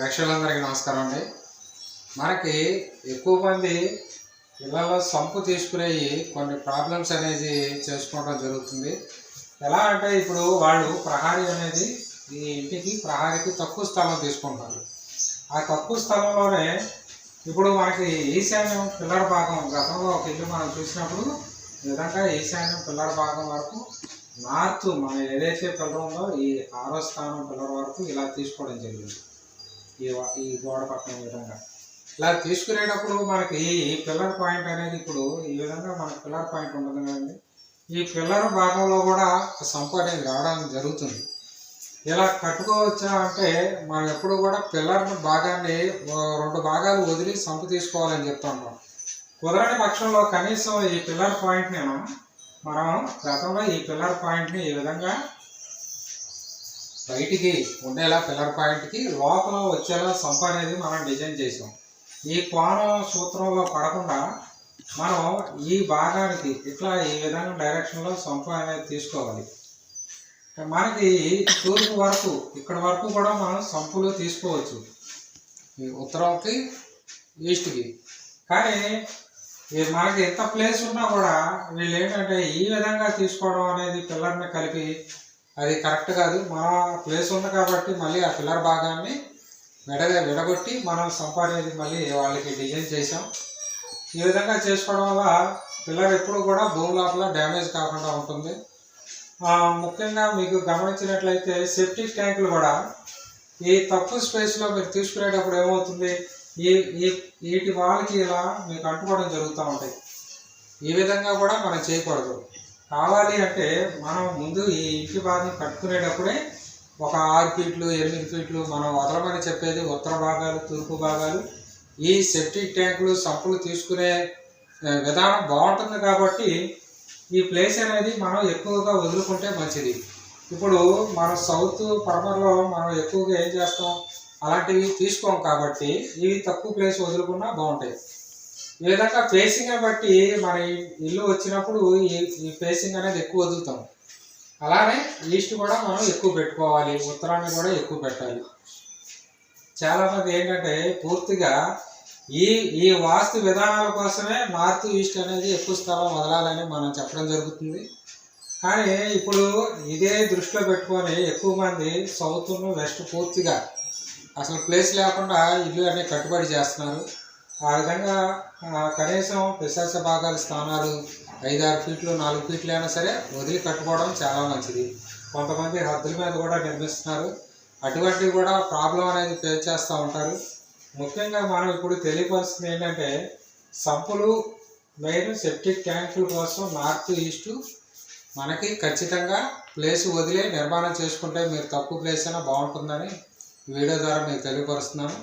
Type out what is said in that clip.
ప్రేక్షకులందరికీ నమస్కారం అండి. మనకి ఎక్కువ మంది ఇళ్ళలో సంపు తీసుకునేవి కొన్ని ప్రాబ్లమ్స్ అనేది చేసుకోవడం జరుగుతుంది. ఎలా అంటే ఇప్పుడు వాళ్ళు ప్రహారీ అనేది ఈ ఇంటికి ప్రహారీకి తక్కువ స్థలం తీసుకుంటారు. ఆ తక్కువ స్థలంలోనే ఇప్పుడు మనకి ఈశాన్యం పిల్లల భాగం గతంలో ఒక ఇల్లు మనం చూసినప్పుడు ఈ విధంగా ఈశాన్యం పిల్లర్ భాగం వరకు నార్త్ మన ఏదైతే పిల్లర్ ఉందో ఈ ఆరో స్థానం పిల్లర వరకు ఇలా తీసుకోవడం జరిగింది. ఈ ఈ గోడ పక్కన ఈ విధంగా. ఇలా తీసుకునేటప్పుడు మనకి ఈ పిల్లర్ పాయింట్ అనేది ఇప్పుడు ఈ విధంగా మనకి పిల్లర్ పాయింట్ ఉంటుంది కదండి. ఈ పిల్లర్ భాగంలో కూడా సంపు అనేది రావడం జరుగుతుంది. ఇలా కట్టుకోవచ్చా అంటే మనం ఎప్పుడు కూడా పిల్లర్ భాగాన్ని రెండు భాగాలు వదిలి సంపు తీసుకోవాలని చెప్తుంటాం కుదరని పక్షంలో కనీసం ఈ పిల్లర్ పాయింట్ నేను మనం గతంలో ఈ పిల్లర్ పాయింట్ని ఈ విధంగా బయటికి ఉండేలా పిల్లర్ పాయింట్కి లోపల వచ్చేలా సంప అనేది మనం డిజైన్ చేసాం. ఈ కోణం సూత్రంలో పడకుండా మనం ఈ భాగానికి ఇట్లా ఈ విధంగా డైరెక్షన్లో సంప అనేది తీసుకోవాలి. మనకి తూర్పు వరకు ఇక్కడ వరకు కూడా మనం సంపులు తీసుకోవచ్చు. ఉత్తరంకి ఈస్ట్కి కానీ మనకి ఎంత ప్లేస్ ఉన్నా కూడా వీళ్ళు ఏంటంటే ఈ విధంగా తీసుకోవడం అనేది పిల్లర్ని కలిపి అది కరెక్ట్ కాదు. మన ప్లేస్ ఉంది కాబట్టి మళ్ళీ ఆ పిల్లర్ భాగాన్ని మెడగా విడగొట్టి మనం సంపాదించి మళ్ళీ వాళ్ళకి డిజైన్ చేసాం ఈ విధంగా చేసుకోవడం వల్ల పిల్లర్ ఎప్పుడు కూడా భూమి లోపల డ్యామేజ్ కాకుండా ఉంటుంది. ముఖ్యంగా మీకు గమనించినట్లయితే సెప్టిక్ ట్యాంకులు కూడా ఈ తక్కువ స్పేస్లో మీరు తీసుకునేటప్పుడు ఏమవుతుంది? ఈ ఈ వీటి వాళ్ళకి ఇలా మీకు అంటుకోవడం జరుగుతూ ఉంటాయి ఈ విధంగా కూడా మనం చేయకూడదు. కావాలి అంటే మనం ముందు ఈ ఇంటి భాగం కట్టుకునేటప్పుడే ఒక ఆరు ఫీట్లు ఎనిమిది ఫీట్లు మనం వదలమని చెప్పేది ఉత్తర భాగాలు తూర్పు భాగాలు ఈ సెప్టిక్ ట్యాంకులు సంపులు తీసుకునే విధానం బాగుంటుంది కాబట్టి ఈ ప్లేస్ అనేది మనం ఎక్కువగా వదులుకుంటే మంచిది. ఇప్పుడు మన సౌత్ పడమరలో మనం ఎక్కువగా ఏం చేస్తాం? అలాంటివి తీసుకోం కాబట్టి ఇవి తక్కువ ప్లేస్ వదులుకున్నా బాగుంటాయి. ఈ విధంగా ఫేసింగ్ బట్టి మన ఇల్లు వచ్చినప్పుడు ఈ ఈ ఫేసింగ్ అనేది ఎక్కువ వదులుతాం. అలానే ఈస్ట్ కూడా మనం ఎక్కువ పెట్టుకోవాలి ఉత్తరాన్ని కూడా ఎక్కువ పెట్టాలి. చాలా మంది ఏంటంటే పూర్తిగా ఈ ఈ వాస్తు విధానాల కోసమే నార్త్ ఈస్ట్ అనేది ఎక్కువ స్థలం వదలాలని మనం చెప్పడం జరుగుతుంది. కానీ ఇప్పుడు ఇదే దృష్టిలో పెట్టుకొని ఎక్కువ మంది సౌత్ను వెస్ట్ పూర్తిగా అసలు ప్లేస్ లేకుండా ఇల్లు అనేది కట్టుబడి చేస్తున్నారు. ఆ విధంగా కనీసం పిశాచ భాగాల స్థానాలు ఐదారు ఫీట్లు నాలుగు ఫీట్లు అయినా సరే వదిలి కట్టుకోవడం చాలా మంచిది. కొంతమంది హద్దుల మీద కూడా నిర్మిస్తున్నారు. అటువంటివి కూడా ప్రాబ్లం అనేది ఫేస్ చేస్తూ ఉంటారు. ముఖ్యంగా మనం ఇప్పుడు తెలియపరుస్తుంది ఏంటంటే సంపులు మెయిన్ సెప్టిక్ ట్యాంకుల కోసం నార్త్ ఈస్ట్ మనకి ఖచ్చితంగా ప్లేస్ వదిలే నిర్మాణం చేసుకుంటే మీరు తక్కువ ప్లేస్ అయినా బాగుంటుందని వీడియో ద్వారా మీకు తెలియపరుస్తున్నాను.